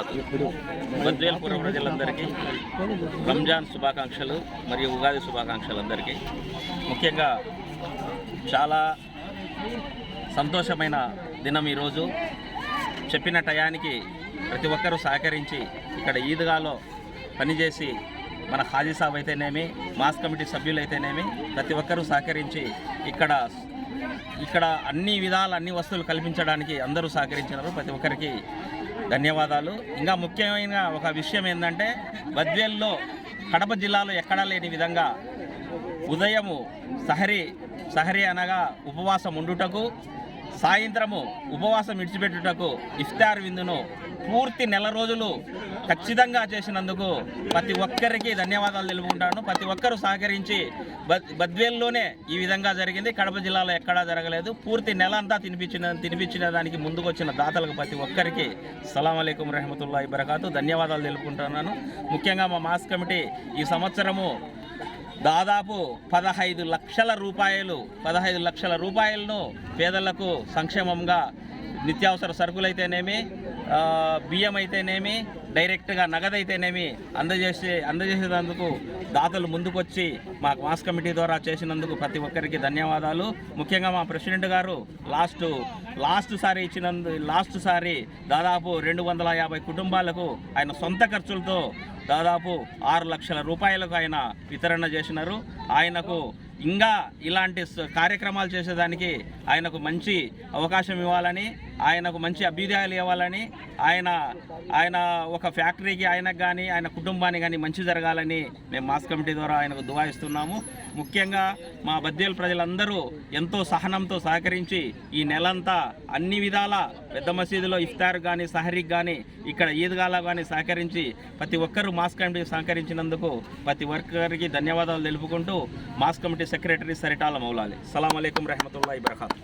వబర్కాతు ప్రజలందరికీ రంజాన్ శుభాకాంక్షలు మరియు ఉగాది శుభాకాంక్షలు అందరికీ ముఖ్యంగా చాలా సంతోషమైన దినం ఈరోజు. చెప్పిన టయానికి ప్రతి ఒక్కరూ సహకరించి ఇక్కడ ఈద్గాలో పనిచేసి మన హాజీ సాబ్ అయితేనేమి మాస్ కమిటీ సభ్యులైతేనేమి ప్రతి ఒక్కరూ సహకరించి ఇక్కడ ఇక్కడ అన్ని విధాల అన్ని వస్తువులు కల్పించడానికి అందరూ సహకరించినారు. ప్రతి ఒక్కరికి ధన్యవాదాలు. ఇంకా ముఖ్యమైన ఒక విషయం ఏంటంటే బద్వేల్లో కడప జిల్లాలో ఎక్కడా లేని విధంగా ఉదయము సహరి సహరి అనగా ఉపవాసం ఉండుటకు సాయంత్రము ఉపవాసం విడిచిపెట్టుటకు ఇఫ్తార్ విందును పూర్తి నెల రోజులు ఖచ్చితంగా చేసినందుకు ప్రతి ఒక్కరికి ధన్యవాదాలు తెలుపుకుంటాను. ప్రతి ఒక్కరూ సహకరించి బద్ బద్వేల్లోనే ఈ విధంగా జరిగింది. కడప జిల్లాలో ఎక్కడా జరగలేదు. పూర్తి నెల అంతా తినిపించిన తినిపించిన దానికి ముందుకొచ్చిన దాతలకు ప్రతి ఒక్కరికి సలాం అలైకుం రహమతుల్లా బరకాతు. ధన్యవాదాలు తెలుపుకుంటున్నాను. ముఖ్యంగా మా మాస్ కమిటీ ఈ సంవత్సరము దాదాపు పదహైదు లక్షల రూపాయలు పదహైదు లక్షల రూపాయలను పేదలకు సంక్షేమంగా నిత్యావసర సరుకులైతేనేమి బియ్యం అయితేనేమి డైరెక్ట్గా నగదైతేనేమి అందజేసే అందజేసేందుకు దాతలు ముందుకొచ్చి మా మాస్ కమిటీ ద్వారా చేసినందుకు ప్రతి ఒక్కరికి ధన్యవాదాలు. ముఖ్యంగా మా ప్రెసిడెంట్ గారు లాస్ట్ లాస్ట్ సారి ఇచ్చినందు లాస్ట్ సారి దాదాపు రెండు వందల యాభై కుటుంబాలకు ఆయన సొంత ఖర్చులతో దాదాపు ఆరు లక్షల రూపాయలకు ఆయన వితరణ చేసినారు. ఆయనకు ఇంకా ఇలాంటి కార్యక్రమాలు చేసేదానికి ఆయనకు మంచి అవకాశం ఇవ్వాలని ఆయనకు మంచి అభ్యుదయాలు ఇవ్వాలని ఆయన ఆయన ఒక ఫ్యాక్టరీకి ఆయనకు కానీ ఆయన కుటుంబానికి కానీ మంచి జరగాలని మేము మాస్ కమిటీ ద్వారా ఆయనకు దువాయిస్తున్నాము ముఖ్యంగా మా బద్వేలు ప్రజలందరూ ఎంతో సహనంతో సహకరించి ఈ నెలంతా అన్ని విధాల పెద్ద మసీదులో ఇఫ్తార్ కానీ సహరీకి కానీ ఇక్కడ ఈద్గాలా కానీ సహకరించి ప్రతి ఒక్కరూ మాస్ కమిటీ సహకరించినందుకు ప్రతి ఒక్కరికి ధన్యవాదాలు తెలుపుకుంటూ mosque committee secretary Saritala Maulali సలాం అలైకుం రహమతుల్లా ఇబ్రహాత్